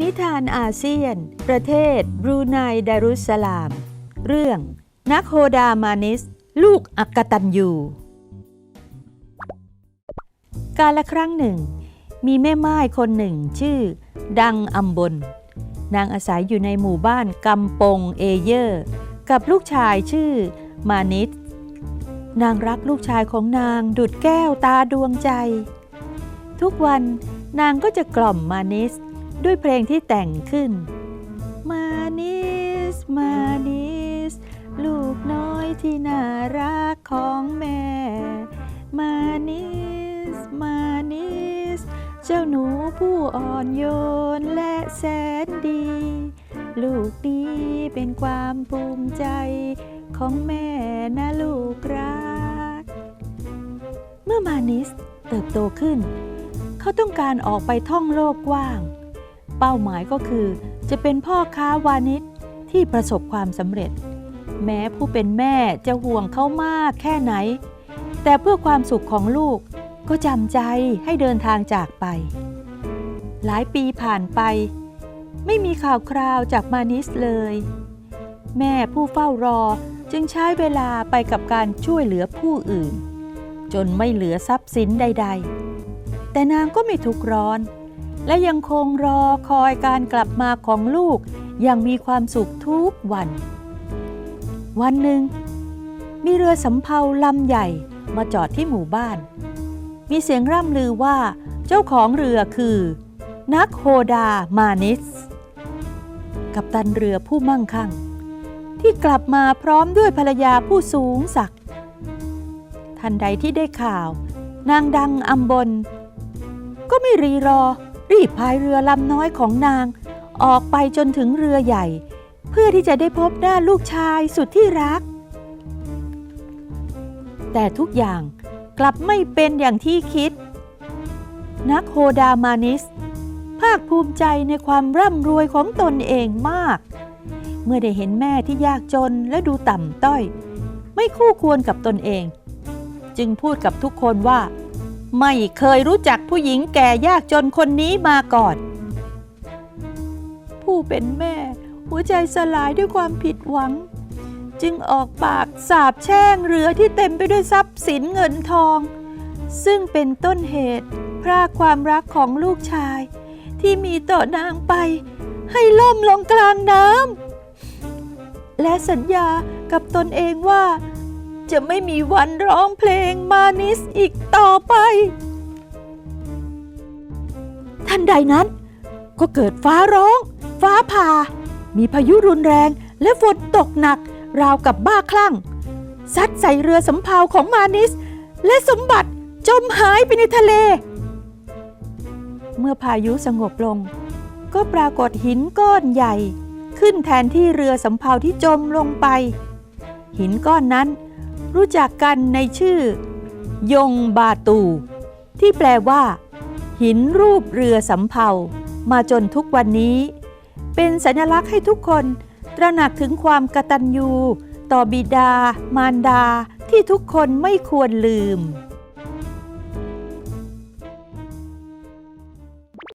นิทานอาเซียน ประเทศบรูไนดารุสลาม เรื่อง นักโฮดามานิส ลูกอักตันยูกาละครั้งหนึ่ง มีแม่ไม้คนหนึ่งชื่อ ดังอัมบน นางอาศัยอยู่ในหมู่บ้านกำปงเอเยอร์ กับลูกชายชื่อ มานิสนางรักลูกชายของนางดุดแก้วตาดวงใจ ทุกวันนางก็จะกล่อมมานิส ด้วยเพลงที่แต่งขึ้น มานิส มานิส ลูกน้อยที่น่ารักของแม่ มานิส มานิส เจ้าหนูผู้อ่อนโยนและแสนดี ลูกดีเป็นความภูมิใจของแม่นะลูกรัก เมื่อมานิสเติบโตขึ้น เขาต้องการออกไปท่องโลกกว้าง เป้าหมายก็คือ จะเป็นพ่อค้าวานิชที่ประสบความสำเร็จ แม้ผู้เป็นแม่จะห่วงเขามากแค่ไหน แต่เพื่อความสุขของลูกก็จำใจให้เดินทางจากไป หลายปีผ่านไป ไม่มีข่าวคราวจากมานิสเลย แม่ผู้เฝ้ารอจึงใช้เวลาไปกับการช่วยเหลือผู้อื่น จนไม่เหลือทรัพย์สินใด ๆ แต่นางก็ไม่ทุกร้อน และยังคงรอคอยการกลับมาของลูก อย่างมีความสุขทุกวัน วันหนึ่ง มีเรือสำเภาลำใหญ่มาจอดที่หมู่บ้าน มีเสียงร่ำลือว่าเจ้าของเรือคือ นักโฮดามานิส กับตันเรือผู้มั่งคั่ง ที่กลับมาพร้อมด้วยภรรยาผู้สูงศักดิ์ทันใดที่ได้ข่าว นางดังอัมบนก็ไม่รีรอ รีบพายเรือลำน้อยของนาง ออกไปจนถึงเรือใหญ่ เพื่อที่จะได้พบหน้าลูกชายสุดที่รัก แต่ทุกอย่างกลับไม่เป็นอย่างที่คิด นักโฮดามานิส ภาคภูมิใจในความร่ำรวยของตนเองมาก เมื่อได้เห็นแม่ที่ยากจนและดูต่ำต้อย ไม่คู่ควรกับตนเอง จึงพูดกับทุกคนว่า ไม่เคยรู้จักผู้หญิงแก่ยากจนคนนี้มาก่อน ผู้เป็นแม่ หัวใจสลายด้วยความผิดหวัง จึงออกปากสาบแช่งเรือที่เต็มไปด้วยทรัพย์สินเงินทอง ซึ่งเป็นต้นเหตุพรากความรักของลูกชาย ที่มีต่อนางไป ให้ล่มลงกลางน้ำและสัญญากับตนเองว่า จะไม่มีวันร้องเพลงมานิสอีกต่อไป ทันใดนั้น ก็เกิดฟ้าร้อง ฟ้าผ่า มีพายุรุนแรงและฝนตกหนัก ราวกับบ้าคลั่ง ซัดใส่เรือสำเภาของมานิส และสมบัติจมหายไปในทะเล เมื่อพายุสงบลง ก็ปรากฏหินก้อนใหญ่ ขึ้นแทนที่เรือสำเภาที่จมลงไป หินก้อนนั้น รู้จักกันในชื่อ ยงบาตู ที่แปลว่า หินรูปเรือสำเภามาจนทุกวันนี้ เป็นสัญลักษณ์ให้ทุกคนตระหนักถึงความกตัญญู ต่อบิดามารดาที่ทุกคนไม่ควรลืม